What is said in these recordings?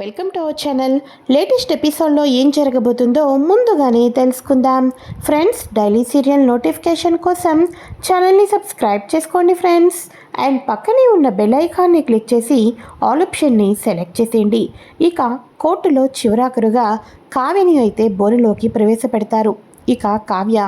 Welcome to our channel latest ఎపిసోడ్లో ఏం జరగబోతుందో ముందుగానే తెలుసుకుందాం. ఫ్రెండ్స్ డైలీ సీరియల్ నోటిఫికేషన్ కోసం ఛానల్ని సబ్స్క్రైబ్ చేసుకోండి ఫ్రెండ్స్ అండ్ పక్కనే ఉన్న బెల్ ఐకాన్ని క్లిక్ చేసి ఆల్ ఆప్షన్ని సెలెక్ట్ చేసేయండి. ఇక కోర్టులో చివరాఖరుగా కావ్యని అయితే బోనులోకి ప్రవేశపెడతారు. ఇక కావ్య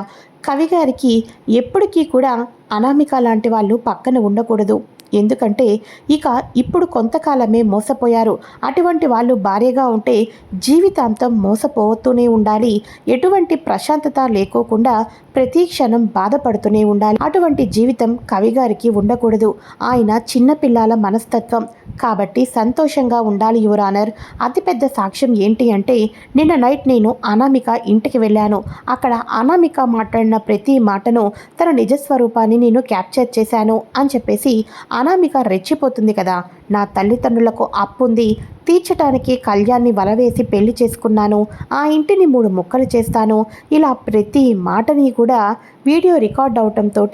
కవి గారికి ఎప్పటికీ కూడా అనామిక లాంటి వాళ్ళు పక్కన ఉండకూడదు. ఎందుకంటే ఇక ఇప్పుడు కొంతకాలమే మోసపోయారు. అటువంటి వాళ్ళు భార్యగా ఉంటే జీవితాంతం మోసపోతూనే ఉండాలి. ఎటువంటి ప్రశాంతత లేకోకుండా ప్రతి క్షణం బాధపడుతూనే ఉండాలి. అటువంటి జీవితం కవిగారికి ఉండకూడదు. ఆయన చిన్నపిల్లల మనస్తత్వం. కాబట్టి సంతోషంగా ఉండాలి యువరానర్ అతిపెద్ద సాక్ష్యం ఏంటి అంటే నిన్న నైట్ నేను అనామిక ఇంటికి వెళ్ళాను. అక్కడ అనామిక మాట్లాడిన ప్రతి మాటను తన నిజస్వరూపాన్ని నేను క్యాప్చర్ చేశాను అని చెప్పేసి అనామిక రెచ్చిపోతుంది కదా. నా తల్లిదండ్రులకు అప్పుంది. తీర్చటానికి కళ్యాణ్ని వలవేసి పెళ్ళి చేసుకున్నాను. ఆ ఇంటిని మూడు ముక్కలు చేస్తాను. ఇలా ప్రతి మాటని కూడా వీడియో రికార్డ్ అవటంతో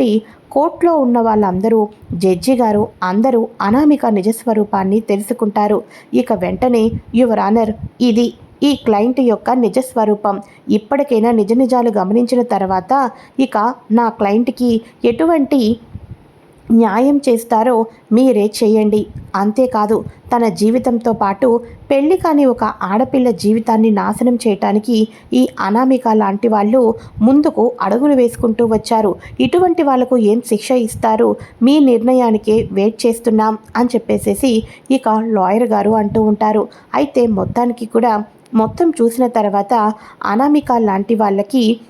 కోర్టులో ఉన్న వాళ్ళందరూ జడ్జి గారు అందరూ అనామిక నిజస్వరూపాన్ని తెలుసుకుంటారు. ఇక వెంటనే యువర్ ఆనర్ ఇది ఈ క్లయింట్ యొక్క నిజస్వరూపం. ఇప్పటికైనా నిజ నిజాలు గమనించిన తర్వాత ఇక నా క్లయింట్కి ఎటువంటి న్యాయం చేస్తారో మీరే చేయండి. అంతేకాదు తన జీవితంతో పాటు పెళ్ళి కాని ఒక ఆడపిల్ల జీవితాన్ని నాశనం చేయటానికి ఈ అనామిక లాంటి వాళ్ళు ముందుకు అడుగులు వేసుకుంటూ వచ్చారు. ఇటువంటి వాళ్ళకు ఏం శిక్ష ఇస్తారు? మీ నిర్ణయానికే వెయిట్ చేస్తున్నాం అని చెప్పేసేసి ఇక లాయర్ గారు అంటూ ఉంటారు. అయితే మొత్తానికి కూడా మొత్తం చూసిన తర్వాత అనామిక లాంటి వాళ్ళకి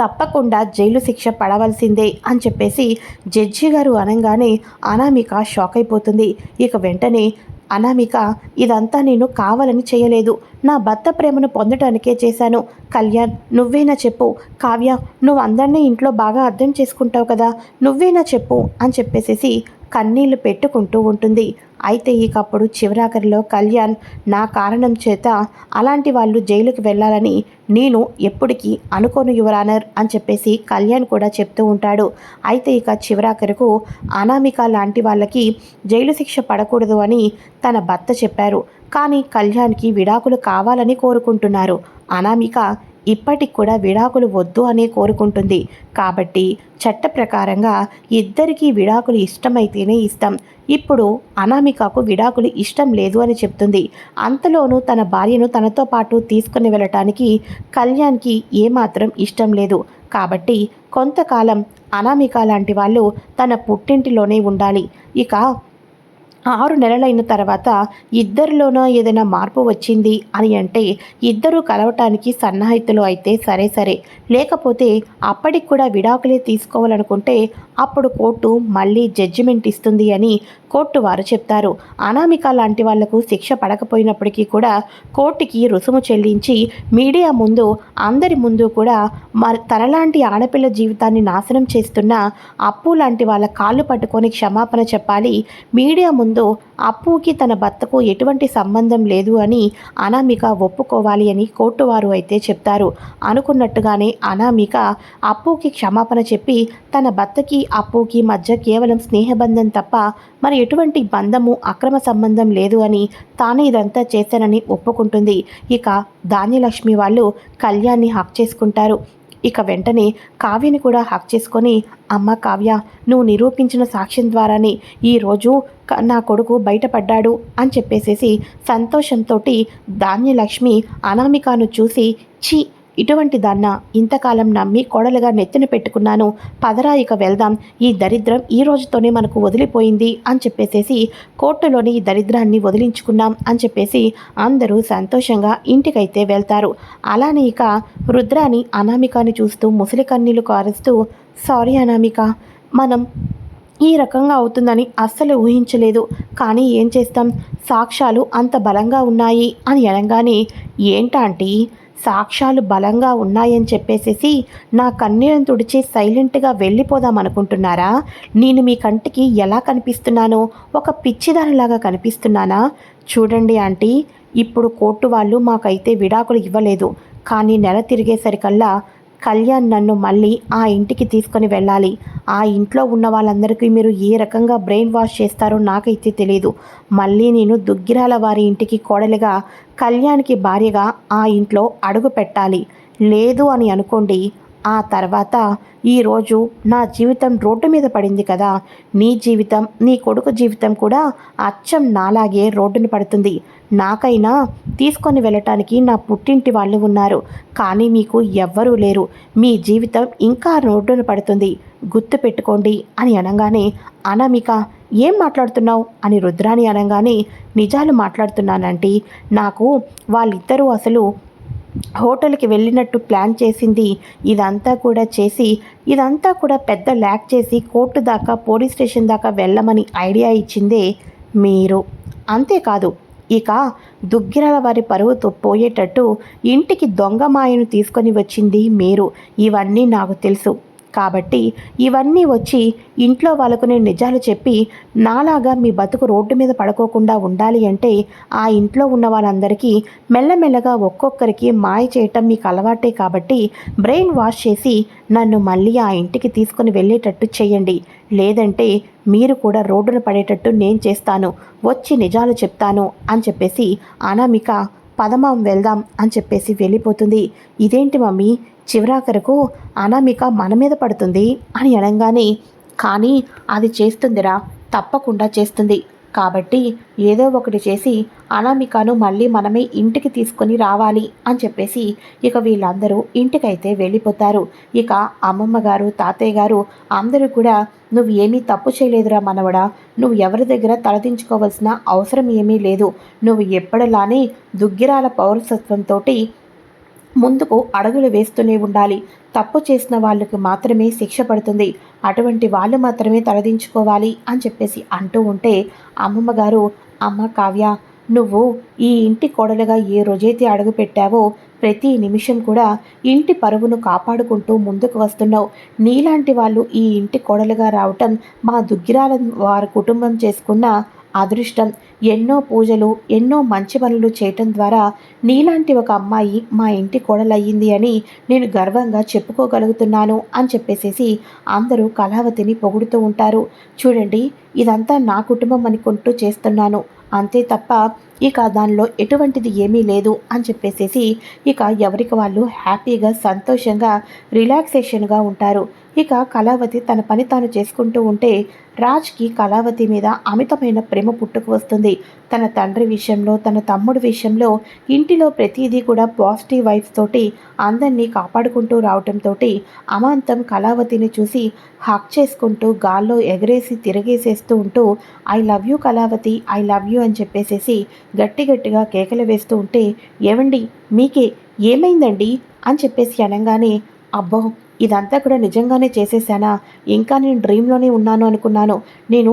తప్పకుండా జైలు శిక్ష పడవలసిందే అని చెప్పేసి జడ్జి గారు అనగానే అనామిక షాక్ అయిపోతుంది. ఇక వెంటనే అనామిక ఇదంతా నేను కావాలని చేయలేదు. నా భర్త ప్రేమను పొందటానికే చేశాను. కళ్యాణ్ నువ్వేనా చెప్పు. కావ్య నువ్వు అందరినీ ఇంట్లో బాగా అర్థం చేసుకుంటావు కదా. నువ్వేనా చెప్పు అని చెప్పేసేసి కన్నీళ్ళు పెట్టుకుంటూ ఉంటుంది. అయితే ఇకప్పుడు చివరాఖరిలో కళ్యాణ్ నా కారణం చేత అలాంటి వాళ్ళు జైలుకి వెళ్ళాలని నేను ఎప్పటికీ అనుకోను యువరానర్ అని చెప్పేసి కళ్యాణ్ కూడా చెప్తూ ఉంటాడు. అయితే ఇక చివరాఖరకు అనామిక లాంటి వాళ్ళకి జైలు శిక్ష పడకూడదు అని తన భర్త చెప్పారు. కానీ కళ్యాణ్కి విడాకులు కావాలని కోరుకుంటున్నారు. అనామిక ఇప్పటికి కూడా విడాకులు వద్దు అనే కోరుకుంటుంది. కాబట్టి చట్ట ప్రకారంగా ఇద్దరికీ విడాకులు ఇష్టమైతేనే ఇస్తాం. ఇప్పుడు అనామికకు విడాకులు ఇష్టం లేదు అని చెప్తుంది. అంతలోనూ తన భార్యను తనతో పాటు తీసుకుని వెళ్ళటానికి కళ్యాణ్కి ఏమాత్రం ఇష్టం లేదు. కాబట్టి కొంతకాలం అనామిక లాంటి వాళ్ళు తన పుట్టింటిలోనే ఉండాలి. ఇక ఆరు నెలలైన తర్వాత ఇద్దరిలోనో ఏదైనా మార్పు వచ్చింది అని అంటే ఇద్దరూ కలవటానికి సన్నాహితులు అయితే సరే సరే. లేకపోతే అప్పటికి కూడా విడాకులే తీసుకోవాలనుకుంటే అప్పుడు కోర్టు మళ్ళీ జడ్జిమెంట్ ఇస్తుంది అని కోర్టు వారు చెప్తారు. అనామిక లాంటి వాళ్ళకు శిక్ష పడకపోయినప్పటికీ కూడా కోర్టుకి రుసుము చెల్లించి మీడియా ముందు అందరి ముందు కూడా మరి తనలాంటి ఆడపిల్ల జీవితాన్ని నాశనం చేస్తున్న అప్పు లాంటి వాళ్ళ కాళ్ళు పట్టుకొని క్షమాపణ చెప్పాలి. మీడియా ముందు అప్పుకి తన భర్తకు ఎటువంటి సంబంధం లేదు అని అనామిక ఒప్పుకోవాలి అని కోర్టు వారు అయితే చెప్తారు. అనుకున్నట్టుగానే అనామిక అప్పుకి క్షమాపణ చెప్పి తన భర్తకి అప్పుకి మధ్య కేవలం స్నేహబంధం తప్ప మరి ఎటువంటి బంధము అక్రమ సంబంధం లేదు అని తానే ఇదంతా చేశానని ఒప్పుకుంటుంది. ఇక ధాన్యలక్ష్మి వాళ్ళు కళ్యాణ్ని హక్ చేసుకుంటారు. ఇక వెంటనే కావ్యని కూడా హక్ చేసుకొని అమ్మ కావ్య నువ్వు నిరూపించిన సాక్ష్యం ద్వారానే ఈరోజు నా కొడుకు బయటపడ్డాడు అని చెప్పేసేసి సంతోషంతో ధాన్యలక్ష్మి అనామికాను చూసి ఛీ ఇటువంటి దాన్న ఇంతకాలం నమ్మి కోడలుగా నెత్తిన పెట్టుకున్నాను. పదరా ఇక వెళ్దాం. ఈ దరిద్రం ఈ రోజుతోనే మనకు వదిలిపోయింది అని చెప్పేసేసి కోర్టులోని ఈ దరిద్రాన్ని వదిలించుకున్నాం అని చెప్పేసి అందరూ సంతోషంగా ఇంటికైతే వెళ్తారు. అలానే ఇక రుద్రాని అనామికాని చూస్తూ ముసలి కన్నీళ్ళు కారుస్తూ సారీ అనామిక మనం ఈ రకంగా అవుతుందని అస్సలు ఊహించలేదు. కానీ ఏం చేస్తాం? సాక్ష్యాలు అంత బలంగా ఉన్నాయి అని అనగానే ఏంటంటే సాక్ష్యాలు బలంగా ఉన్నాయని చెప్పేసేసి నా కన్నీళ్ళను తుడిచి సైలెంట్గా వెళ్ళిపోదాం అనుకుంటున్నారా? నేను మీ కంటికి ఎలా కనిపిస్తున్నానో ఒక పిచ్చిదానిలాగా కనిపిస్తున్నానా? చూడండి ఆంటీ ఇప్పుడు కోర్టు వాళ్ళు మాకైతే విడాకులు ఇవ్వలేదు. కానీ నెల తిరిగేసరికల్లా కళ్యాణ్ నన్ను మళ్ళీ ఆ ఇంటికి తీసుకొని వెళ్ళాలి. ఆ ఇంట్లో ఉన్న వాళ్ళందరికీ మీరు ఏ రకంగా బ్రెయిన్ వాష్ చేస్తారో నాకైతే తెలియదు మళ్ళీ నేను దుగ్గిరాల వారి ఇంటికి కోడలిగా కళ్యాణ్కి భార్యగా ఆ ఇంట్లో అడుగు పెట్టాలి. లేదు అని అనుకోండి. ఆ తర్వాత ఈరోజు నా జీవితం రోడ్డు మీద పడింది కదా. నీ జీవితం నీ కొడుకు జీవితం కూడా అచ్చం నాలాగే రోడ్డుని పడుతుంది. నాకైనా తీసుకొని వెళ్ళటానికి నా పుట్టింటి వాళ్ళు ఉన్నారు. కానీ మీకు ఎవ్వరూ లేరు. మీ జీవితం ఇంకా రోడ్డున పడుతుంది. గుర్తు పెట్టుకోండి అని అనగానే అనామిక ఏం మాట్లాడుతున్నావు? అని రుద్రాని అనగానే నిజాలు మాట్లాడుతున్నానంటే. నాకు వాళ్ళిద్దరూ అసలు హోటల్కి వెళ్ళినట్టు ప్లాన్ చేసింది. ఇదంతా కూడా చేసి ఇదంతా కూడా పెద్ద ల్యాక్ చేసి కోర్టు దాకా పోలీస్ స్టేషన్ దాకా వెళ్ళమని ఐడియా ఇచ్చిందే మీరు. అంతేకాదు ఇక దుగ్గిరాల వారి పరువుతో పోయేటట్టు ఇంటికి దొంగ మాయను తీసుకొని వచ్చింది మీరు. ఇవన్నీ నాకు తెలుసు. కాబట్టి ఇవన్నీ వచ్చి ఇంట్లో వాళ్ళకు నేను నిజాలు చెప్పి నాలాగా మీ బతుకు రోడ్డు మీద పడుకోకుండా ఉండాలి అంటే ఆ ఇంట్లో ఉన్న వాళ్ళందరికీ మెల్లమెల్లగా ఒక్కొక్కరికి మాయ చేయటం మీకు అలవాటే కాబట్టి బ్రెయిన్ వాష్ చేసి నన్ను మళ్ళీ ఆ ఇంటికి తీసుకొని వెళ్ళేటట్టు చేయండి. లేదంటే మీరు కూడా రోడ్డున పడేటట్టు నేను చేస్తాను. వచ్చి నిజాలు చెప్తాను అని చెప్పేసి అనామిక పదమాం వెళ్దాం అని చెప్పేసి వెళ్ళిపోతుంది. ఇదేంటి మమ్మీ? చివరాఖరకు అనామిక మన మీద పడుతుంది అని అనగానే కానీ అది చేస్తుందిరా తప్పకుండా చేస్తుంది. కాబట్టి ఏదో ఒకటి చేసి అనామికను మళ్ళీ మనమే ఇంటికి తీసుకొని రావాలి అని చెప్పేసి ఇక వీళ్ళందరూ ఇంటికైతే వెళ్ళిపోతారు. ఇక అమ్మమ్మ గారు తాతయ్య గారు అందరూ కూడా నువ్వు ఏమీ తప్పు చేయలేదురా మనవడా నువ్వు ఎవరి దగ్గర తలదించుకోవాల్సిన అవసరం ఏమీ లేదు. నువ్వు ఎప్పటిలానే దుగ్గిరాల పౌరసత్వంతో ముందుకు అడుగులు వేస్తూనే ఉండాలి. తప్పు చేసిన వాళ్ళకు మాత్రమే శిక్ష పడుతుంది. అటువంటి వాళ్ళు మాత్రమే తలదించుకోవాలి అని చెప్పేసి అంటూ ఉంటే అమ్మమ్మ గారు అమ్మ కావ్య నువ్వు ఈ ఇంటి కోడలుగా ఏ రోజైతే అడుగు పెట్టావో ప్రతి నిమిషం కూడా ఇంటి పరువును కాపాడుకుంటూ ముందుకు వస్తున్నావు. నీలాంటి వాళ్ళు ఈ ఇంటి కోడలుగా రావటం మా దుగ్గిరాల వారి కుటుంబం చేసుకున్న అదృష్టం. ఎన్నో పూజలు ఎన్నో మంచి పనులు చేయటం ద్వారా నీలాంటి ఒక అమ్మాయి మా ఇంటి కోడలయ్యింది అని నేను గర్వంగా చెప్పుకోగలుగుతున్నాను అని చెప్పేసేసి అందరూ కళావతిని పొగుడుతూ ఉంటారు. చూడండి ఇదంతా నా కుటుంబం అనుకుంటూ చేస్తున్నాను. అంతే తప్ప ఇక దానిలో ఎటువంటిది ఏమీ లేదు అని చెప్పేసేసి ఇక ఎవరికి వాళ్ళు హ్యాపీగా సంతోషంగా రిలాక్సేషన్గా ఉంటారు. ఇక కళావతి తన పని తాను చేసుకుంటూ ఉంటే రాజ్కి కళావతి మీద అమితమైన ప్రేమ పుట్టుకు వస్తుంది. తన తండ్రి విషయంలో తన తమ్ముడి విషయంలో ఇంటిలో ప్రతిదీ కూడా పాజిటివ్ వైఫ్ తోటి అందరినీ కాపాడుకుంటూ రావటంతో అమాంతం కళావతిని చూసి హక్ చేసుకుంటూ గాల్లో ఎగరేసి తిరిగేసేస్తూ ఉంటూ I love you Kalavathi I love you అని చెప్పేసేసి గట్టి గట్టిగా కేకలు వేస్తూ ఉంటే ఏవండి మీకే ఏమైందండి? అని చెప్పేసి అనగానే అబ్బో ఇదంతా కూడా నిజంగానే చేసేసానా ఇంకా నేను డ్రీమ్లోనే ఉన్నాను అనుకున్నాను. నేను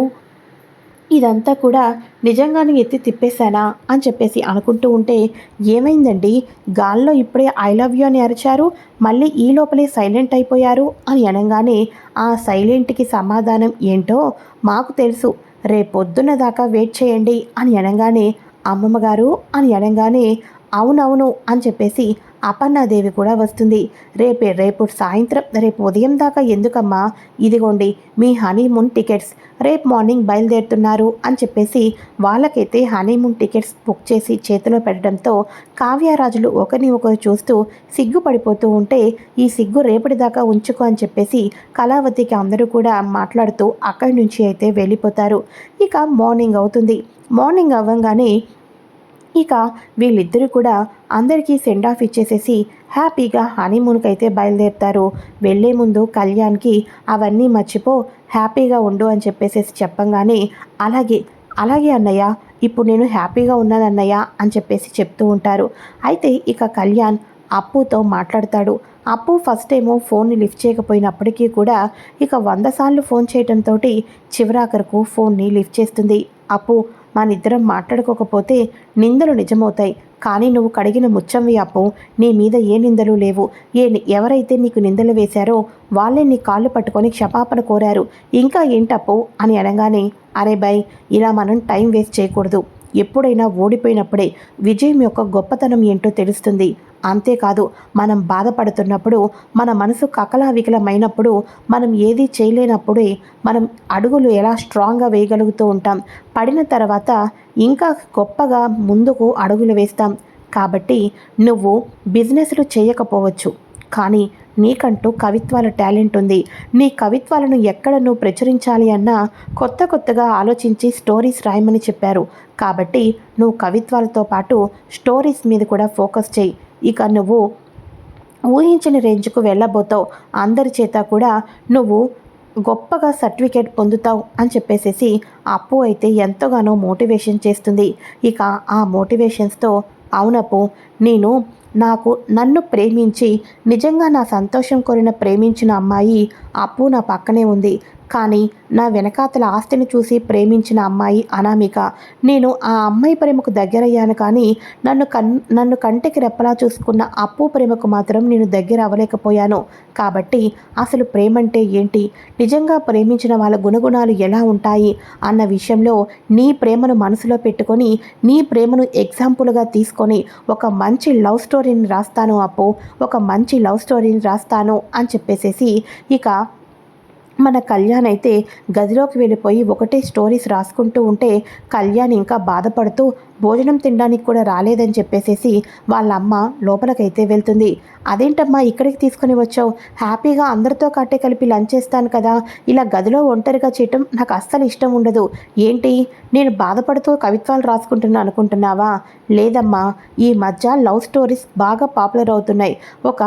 ఇదంతా కూడా నిజంగానే ఎత్తి తిప్పేశానా? అని చెప్పేసి అనుకుంటూ ఉంటే ఏమైందండి? గాల్లో ఇప్పుడే ఐ లవ్ యూ అని అరిచారు మళ్ళీ ఈ లోపలే సైలెంట్ అయిపోయారు అని అనగానే ఆ సైలెంట్కి సమాధానం ఏంటో మాకు తెలుసు. రేపొద్దున దాకా వెయిట్ చేయండి అని అనగానే అమ్మమ్మగారు అని అనగానే అవునవును అని చెప్పేసి అపర్ణాదేవి కూడా వస్తుంది. రేపే రేపు సాయంత్రం రేపు ఉదయం దాకా ఎందుకమ్మా? ఇదిగోండి మీ హనీమూన్ టికెట్స్ రేపు మార్నింగ్ బయలుదేరుతున్నారు అని చెప్పేసి వాళ్ళకైతే హనీమూన్ టికెట్స్ బుక్ చేసి చేతిలో పెట్టడంతో కావ్యరాజులు ఒకరిని ఒకరు చూస్తూ సిగ్గుపడిపోతూ ఉంటే ఈ సిగ్గు రేపటి దాకా ఉంచుకో అని చెప్పేసి కళావతికి అందరూ కూడా మాట్లాడుతూ అక్కడి నుంచి అయితే వెళ్ళిపోతారు. ఇక మార్నింగ్ అవుతుంది. మార్నింగ్ అవ్వగానే ఇక వీళ్ళిద్దరూ కూడా అందరికీ సెండ్ ఆఫ్ ఇచ్చేసేసి హ్యాపీగా హనీమూన్కి అయితే బయలుదేరుతారు. వెళ్ళే ముందు కళ్యాణ్కి అవన్నీ మర్చిపో హ్యాపీగా ఉండు అని చెప్పేసేసి చెప్పంగానే అలాగే అలాగే అన్నయ్య ఇప్పుడు నేను హ్యాపీగా ఉన్నాను అన్నయ్య అని చెప్పేసి చెప్తూ ఉంటారు. అయితే ఇక కళ్యాణ్ అప్పుతో మాట్లాడతాడు. అప్పు ఫస్ట్ ఏమో ఫోన్ని లిఫ్ట్ చేయకపోయినప్పటికీ కూడా ఇక వంద సార్లు ఫోన్ చేయడంతో చివరాఖరకు ఫోన్ని లిఫ్ట్ చేస్తుంది. అప్పు మనిద్దరం మాట్లాడుకోకపోతే నిందలు నిజమవుతాయి. కానీ నువ్వు కడిగిన ముచ్చంవి అప్పు నీ మీద ఏ నిందలు లేవు. ఏ ఎవరైతే నీకు నిందలు వేశారో వాళ్ళే నీ కాళ్ళు పట్టుకొని క్షమాపణ కోరారు. ఇంకా ఏంటప్పు? అని అనగానే అరే బై ఇలా మనం టైం వేస్ట్ చేయకూడదు. ఎప్పుడైనా ఓడిపోయినప్పుడే విజయం యొక్క గొప్పతనం ఏంటో తెలుస్తుంది. అంతేకాదు మనం బాధపడుతున్నప్పుడు మన మనసు కకలావికలమైనప్పుడు మనం ఏది చేయలేనప్పుడే మనం అడుగులు ఎలా స్ట్రాంగ్గా వేయగలుగుతూ ఉంటాం. పడిన తర్వాత ఇంకా గొప్పగా ముందుకు అడుగులు వేస్తాం. కాబట్టి నువ్వు బిజినెస్లు చేయకపోవచ్చు. కానీ నీకంటూ కవిత్వాల టాలెంట్ ఉంది. నీ కవిత్వాలను ఎక్కడ నువ్వు ప్రచురించాలి అన్నా కొత్త కొత్తగా ఆలోచించి స్టోరీస్ రాయమని చెప్పారు. కాబట్టి నువ్వు కవిత్వాలతో పాటు స్టోరీస్ మీద కూడా ఫోకస్ చేయి. ఇక నువ్వు ఊహించిన రేంజ్కు వెళ్ళబోతావు. అందరి చేత కూడా నువ్వు గొప్పగా సర్టిఫికేట్ పొందుతావు అని చెప్పేసేసి అప్పు అయితే ఎంతగానో మోటివేషన్ చేస్తుంది. ఇక ఆ మోటివేషన్స్తో అవునప్పు నేను నాకు నన్ను ప్రేమించి నిజంగా నా సంతోషం కోరిన ప్రేమించిన అమ్మాయి అప్పు నా పక్కనే ఉంది. కానీ నా వెనకాతల ఆస్తిని చూసి ప్రేమించిన అమ్మాయి అనామిక. నేను ఆ అమ్మాయి ప్రేమకు దగ్గరయ్యాను కానీ నన్ను కన్ నన్ను కంటికి రెప్పలా చూసుకున్న అప్పు ప్రేమకు మాత్రం నేను దగ్గర అవ్వలేకపోయాను. కాబట్టి అసలు ప్రేమంటే ఏంటి? నిజంగా ప్రేమించిన వాళ్ళ గుణగుణాలు ఎలా ఉంటాయి? అన్న విషయంలో నీ ప్రేమను మనసులో పెట్టుకొని నీ ప్రేమను ఎగ్జాంపుల్గా తీసుకొని ఒక మంచి లవ్ స్టోరీని రాస్తాను అప్పు. ఒక మంచి లవ్ స్టోరీని రాస్తాను అని చెప్పేసేసి ఇక మన కళ్యాణ్ అయితే గదిలోకి వెళ్ళిపోయి ఒకటే స్టోరీస్ రాసుకుంటూ ఉంటే కళ్యాణ్ ఇంకా బాధపడుతూ భోజనం తినడానికి కూడా రాలేదని చెప్పేసేసి వాళ్ళ అమ్మ లోపలికైతే వెళ్తుంది. అదేంటమ్మా ఇక్కడికి తీసుకుని వచ్చావు? హ్యాపీగా అందరితో కట్టే కలిపి లంచ్ చేస్తాను కదా. ఇలా గదిలో ఒంటరిగా చేయటం నాకు అస్సలు ఇష్టం ఉండదు. ఏంటి? నేను బాధపడుతూ కవిత్వాలు రాసుకుంటున్నా అనుకుంటున్నావా? లేదమ్మా ఈ మధ్య లవ్ స్టోరీస్ బాగా పాపులర్ అవుతున్నాయి. ఒక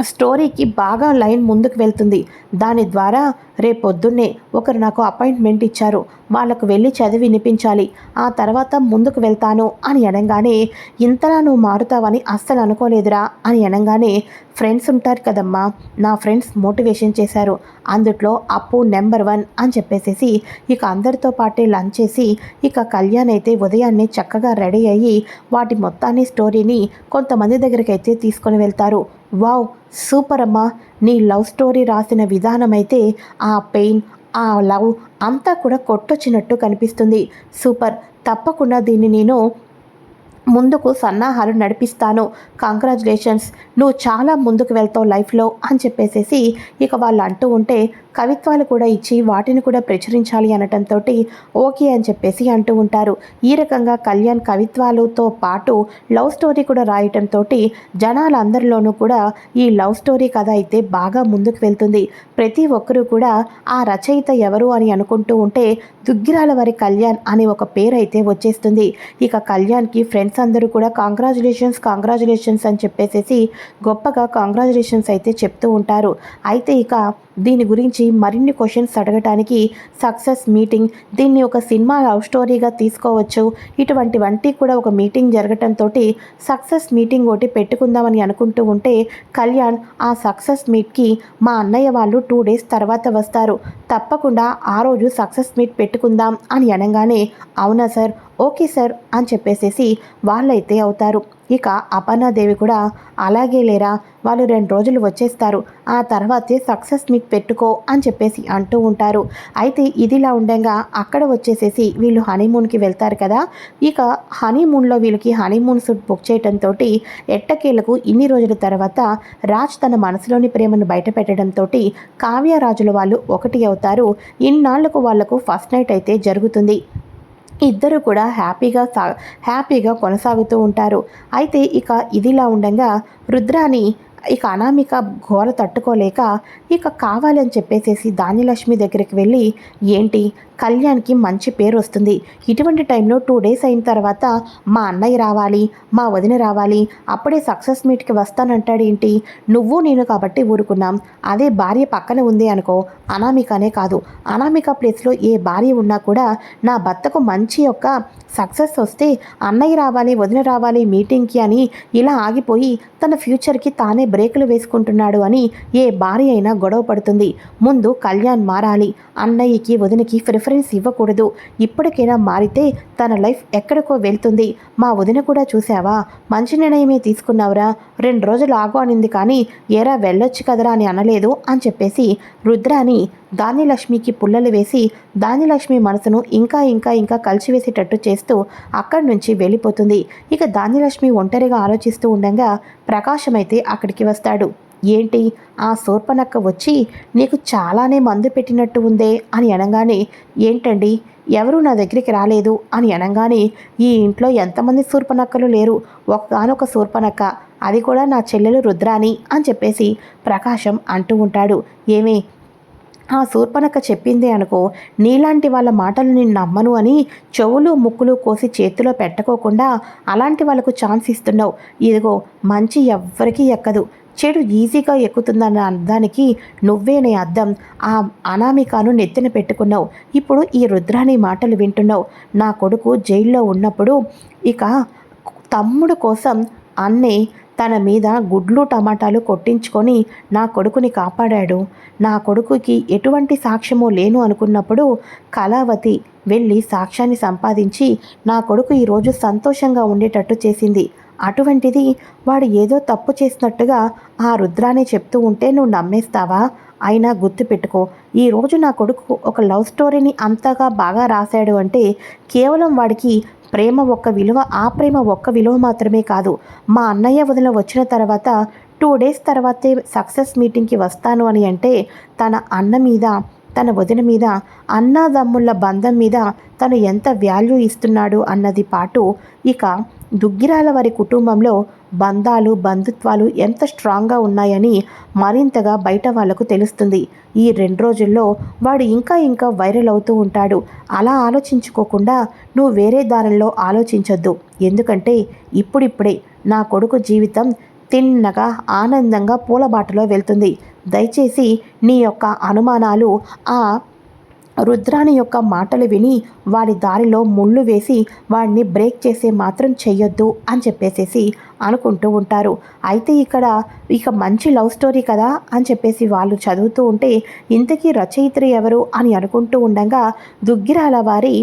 స్టోరీకి బాగా లైన్ ముందుకు వెళ్తుంది. దాని ద్వారా రేపొద్దున్నే ఒకరు నాకు అపాయింట్మెంట్ ఇచ్చారు. వాళ్ళకు వెళ్ళి చదివి వినిపించాలి. ఆ తర్వాత ముందుకు వెళ్తాను అని అనగానే ఇంతలా నువ్వు మారుతావని అస్సలు అనుకోలేదురా అని అనగానే ఫ్రెండ్స్ ఉంటారు కదమ్మా నా ఫ్రెండ్స్ మోటివేషన్ చేశారు. అందుట్లో అప్పు నెంబర్ వన్ అని చెప్పేసేసి ఇక అందరితో పాటే లంచ్ చేసి ఇక కళ్యాణ్ అయితే ఉదయాన్నే చక్కగా రెడీ అయ్యి వాటి మొత్తాన్ని స్టోరీని కొంతమంది దగ్గరికి అయితే తీసుకొని వెళ్తారు. వావ్ సూపర్ అమ్మా నీ లవ్ స్టోరీ రాసిన విధానం అయితే ఆ పెయిన్ ఆ లవ్ అంతా కూడా కొట్టొచ్చినట్టు కనిపిస్తుంది. సూపర్. తప్పకుండా దీన్ని నేను ముందుకు సన్నాహాలు నడిపిస్తాను. కంగ్రాచులేషన్స్. నువ్వు చాలా ముందుకు వెళ్తావు లైఫ్లో అని చెప్పేసేసి ఇక వాళ్ళు అంటూ ఉంటే కవిత్వాలు కూడా ఇచ్చి వాటిని కూడా ప్రచురించాలి అనటంతో ఓకే అని చెప్పేసి అంటూ ఉంటారు. ఈ రకంగా కళ్యాణ్ కవిత్వాలతో పాటు లవ్ స్టోరీ కూడా రాయటంతో జనాలందరిలోనూ కూడా ఈ లవ్ స్టోరీ కథ అయితే బాగా ముందుకు వెళ్తుంది. ప్రతి ఒక్కరూ కూడా ఆ రచయిత ఎవరు అని అనుకుంటూ ఉంటే దుగ్గిరాల వారి కళ్యాణ్ అనే ఒక పేరు అయితే వచ్చేస్తుంది. ఇక కళ్యాణ్కి ఫ్రెండ్స్ అందరూ కూడా కాంగ్రాచులేషన్స్ కాంగ్రాచులేషన్స్ అని చెప్పేసేసి గొప్పగా కాంగ్రాచులేషన్స్ అయితే చెప్తూ ఉంటారు. అయితే ఇక దీని గురించి మరిన్ని క్వశ్చన్స్ అడగటానికి సక్సెస్ మీటింగ్ దీన్ని ఒక సినిమా లవ్ స్టోరీగా తీసుకోవచ్చు. ఇటువంటివంటి కూడా ఒక మీటింగ్ జరగటంతో సక్సెస్ మీటింగ్ ఒకటి పెట్టుకుందామని అనుకుంటూ ఉంటే కళ్యాణ్ ఆ సక్సెస్ మీట్కి మా అన్నయ్య వాళ్ళు టూ డేస్ తర్వాత వస్తారు. తప్పకుండా ఆ రోజు సక్సెస్ మీట్ పెట్టుకుందాం అని అనగానే అవునా సార్? ఓకే సార్ అని చెప్పేసేసి వాళ్ళైతే అవుతారు. ఇక అపర్ణాదేవి కూడా అలాగే లేరా? వాళ్ళు రెండు రోజులు వచ్చేస్తారు. ఆ తర్వాతే సక్సెస్ మీట్ పెట్టుకో అని చెప్పేసి అంటూ ఉంటారు. అయితే ఇదిలా ఉండగా అక్కడ వచ్చేసేసి వీళ్ళు హనీమూన్కి వెళ్తారు కదా? ఇక హనీమూన్లో వీళ్ళకి హనీమూన్ సూట్ బుక్ చేయడంతో ఎట్టకేలకు ఇన్ని రోజుల తర్వాత రాజ్ తన మనసులోని ప్రేమను బయట పెట్టడంతో కావ్యరాజుల వాళ్ళు ఒకటి అవుతారు. ఇన్నాళ్ళకు వాళ్ళకు ఫస్ట్ నైట్ అయితే జరుగుతుంది. ఇద్దరు కూడా హ్యాపీగా సా హ్యాపీగా కొనసాగుతూ ఉంటారు. అయితే ఇక ఇదిలా ఉండగా రుద్రాని ఇక అనామిక ఘోర తట్టుకోలేక ఇక కావాలని చెప్పేసేసి ధాన్యలక్ష్మి దగ్గరికి వెళ్ళి ఏంటి కళ్యాణ్కి మంచి పేరు వస్తుంది. ఇటువంటి టైంలో టూ డేస్ అయిన తర్వాత మా అన్నయ్య రావాలి మా వదిన రావాలి అప్పుడే సక్సెస్ మీట్కి వస్తానంటాడేంటి నువ్వు నేను కాబట్టి ఊరుకున్నాం. అదే భార్య పక్కన ఉంది అనుకో అనామికనే కాదు. అనామిక ప్లేస్లో ఏ భార్య ఉన్నా కూడా నా భర్తకు మంచి యొక్క సక్సెస్ వస్తే అన్నయ్య రావాలి వదిన రావాలి మీటింగ్కి అని ఇలా ఆగిపోయి తన ఫ్యూచర్కి తానే బ్రేకులు వేసుకుంటున్నాడు అని ఏ భార్య అయినా గొడవ పడుతుంది. ముందు కళ్యాణ్ మారాలి అన్నయ్యకి వదినకి ప్రిఫరెన్స్ ఇవ్వకూడదు. ఇప్పటికైనా మారితే తన లైఫ్ ఎక్కడికో వెళ్తుంది. మా వదిన కూడా చూసావా మంచి నిర్ణయమే తీసుకున్నావురా. రెండు రోజులు ఆగు అనింది కానీ ఏరా వెళ్ళొచ్చు కదరా అని అనలేదు అని చెప్పేసి రుద్రాని ధాన్యలక్ష్మికి పుల్లలు వేసి ధాన్యలక్ష్మి మనసును ఇంకా ఇంకా ఇంకా కలిసివేసేటట్టు చేస్తూ అక్కడి నుంచి వెళ్ళిపోతుంది. ఇక ధాన్యలక్ష్మి ఒంటరిగా ఆలోచిస్తూ ఉండగా ప్రకాశం అయితే అక్కడికి వస్తాడు. ఏంటి? ఆ శూర్పనక్క వచ్చి నీకు చాలానే మందు పెట్టినట్టు ఉందే అని అనగానే ఏంటండి? ఎవరు నా దగ్గరికి రాలేదు అని అనగానే ఈ ఇంట్లో ఎంతమంది శూర్పనక్కలు లేరు? ఒకగానొక శూర్పనక్క అది కూడా నా చెల్లెలు రుద్రాని అని చెప్పేసి ప్రకాశం అంటూ ఉంటాడు. ఏమే? ఆ శూర్పనక్క చెప్పిందే అనుకో నీలాంటి వాళ్ళ మాటలు నేను నమ్మను అని చెవులు ముక్కులు కోసి చేతిలో పెట్టుకోకుండా అలాంటి వాళ్ళకు ఛాన్స్ ఇస్తున్నావు. ఇదిగో మంచి ఎవ్వరికీ ఎక్కదు. చెడు ఈజీగా ఎక్కుతుందన్న అర్థానికి నువ్వేనే అర్థం ఆ అనామికాను నెత్తిన పెట్టుకున్నావు. ఇప్పుడు ఈ రుద్రాని మాటలు వింటున్నావు. నా కొడుకు జైల్లో ఉన్నప్పుడు ఇక తమ్ముడు కోసం అన్నే తన మీద గుడ్లు టమాటాలు కొట్టించుకొని నా కొడుకుని కాపాడాడు. నా కొడుకుకి ఎటువంటి సాక్ష్యము లేను అనుకున్నప్పుడు కళావతి వెళ్ళి సాక్ష్యాన్ని సంపాదించి నా కొడుకు ఈరోజు సంతోషంగా ఉండేటట్టు చేసింది. అటువంటిది వాడు ఏదో తప్పు చేసినట్టుగా ఆ రుద్రానే చెప్తూ ఉంటే నువ్వు నమ్మేస్తావా? అయినా గుర్తుపెట్టుకో ఈరోజు నా కొడుకు ఒక లవ్ స్టోరీని అంతగా బాగా రాశాడు అంటే కేవలం వాడికి ప్రేమ ఒక్క విలువ ఆ ప్రేమ ఒక్క విలువ మాత్రమే కాదు. మా అన్నయ్య వదిన వచ్చిన తర్వాత టూ డేస్ తర్వాతే సక్సెస్ మీటింగ్కి వస్తాను అని అంటే తన అన్న మీద తన వదిన మీద అన్నదమ్ముళ్ళ బంధం మీద తను ఎంత వాల్యూ ఇస్తున్నాడు అన్నది పాటు ఇక దుగ్గిరాల వారి కుటుంబంలో బంధాలు బంధుత్వాలు ఎంత స్ట్రాంగ్గా ఉన్నాయని మరింతగా బయట వాళ్ళకు తెలుస్తుంది. ఈ రెండు రోజుల్లో వాడు ఇంకా ఇంకా వైరల్ అవుతూ ఉంటాడు. అలా ఆలోచించుకోకుండా నువ్వు వేరే దారిలో ఆలోచించొద్దు. ఎందుకంటే ఇప్పుడిప్పుడే నా కొడుకు జీవితం తిన్నగా ఆనందంగా పూలబాటలో వెళ్తుంది. దయచేసి నీ యొక్క అనుమానాలు ఆ రుద్రాని యొక్క మాటలు విని వాడి దారిలో ముళ్ళు వేసి వాడిని బ్రేక్ చేసే మాత్రం చెయ్యొద్దు అని చెప్పేసేసి అనుకుంటూ ఉంటారు. అయితే ఇక్కడ ఇక మంచి లవ్ స్టోరీ కదా అని చెప్పేసి వాళ్ళు చదువుతూ ఉంటే ఇంతకీ రచయిత్రి ఎవరు అని అనుకుంటూ ఉండగా దుగ్గిరాల వారి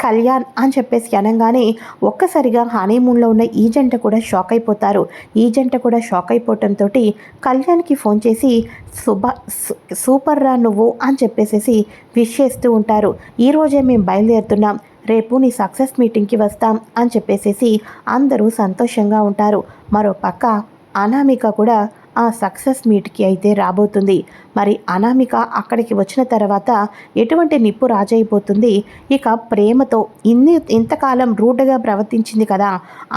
కళ్యాణ్ అని చెప్పేసి అనగానే ఒక్కసారిగా హనీమూన్లో ఉన్న ఈ జంట కూడా షాక్ అయిపోతారు. ఈ జంట కూడా షాక్ అయిపోవటంతో కళ్యాణ్కి ఫోన్ చేసి శుభ సూపర్ రా నువ్వు అని చెప్పేసి విష్ చేస్తూ ఉంటారు ఈరోజే మేము బయలుదేరుతున్నాం. రేపు నీ సక్సెస్ మీటింగ్కి వస్తాం అని చెప్పేసేసి అందరూ సంతోషంగా ఉంటారు. మరో పక్క అనామిక కూడా ఆ సక్సెస్ మీట్కి అయితే రాబోతుంది. మరి అనామిక అక్కడికి వచ్చిన తర్వాత ఎటువంటి నిప్పు రాజైపోతుంది? ఇక ప్రేమతో ఇన్ని ఇంతకాలం రూడ్గా ప్రవర్తించింది కదా.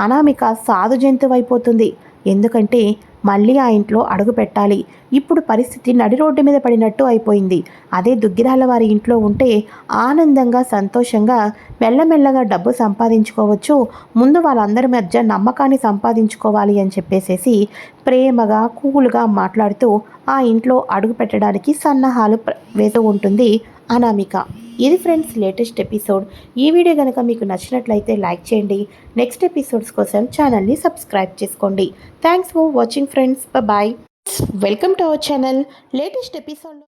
అనామిక సాధు జంతువు అయిపోతుంది ఎందుకంటే మళ్ళీ ఆ ఇంట్లో అడుగు పెట్టాలి. ఇప్పుడు పరిస్థితి నడి రోడ్డు మీద పడినట్టు అయిపోయింది. అదే దుగ్గిరాల వారి ఇంట్లో ఉంటే ఆనందంగా సంతోషంగా మెల్లమెల్లగా డబ్బు సంపాదించుకోవచ్చు. ముందు వాళ్ళందరి మధ్య నమ్మకాన్ని సంపాదించుకోవాలి అని చెప్పేసేసి ప్రేమగా కూల్గా మాట్లాడుతూ ఆ ఇంట్లో అడుగు పెట్టడానికి సన్నాహాలు వేస్తూ ఉంటుంది అనామిక. ఇది ఫ్రెండ్స్ లేటెస్ట్ ఎపిసోడ్. ఈ వీడియో కనుక మీకు నచ్చినట్లయితే లైక్ చేయండి. నెక్స్ట్ ఎపిసోడ్స్ కోసం ఛానల్ని సబ్స్క్రైబ్ చేసుకోండి. Thanks for watching. Friends bye welcome to our channel latest episode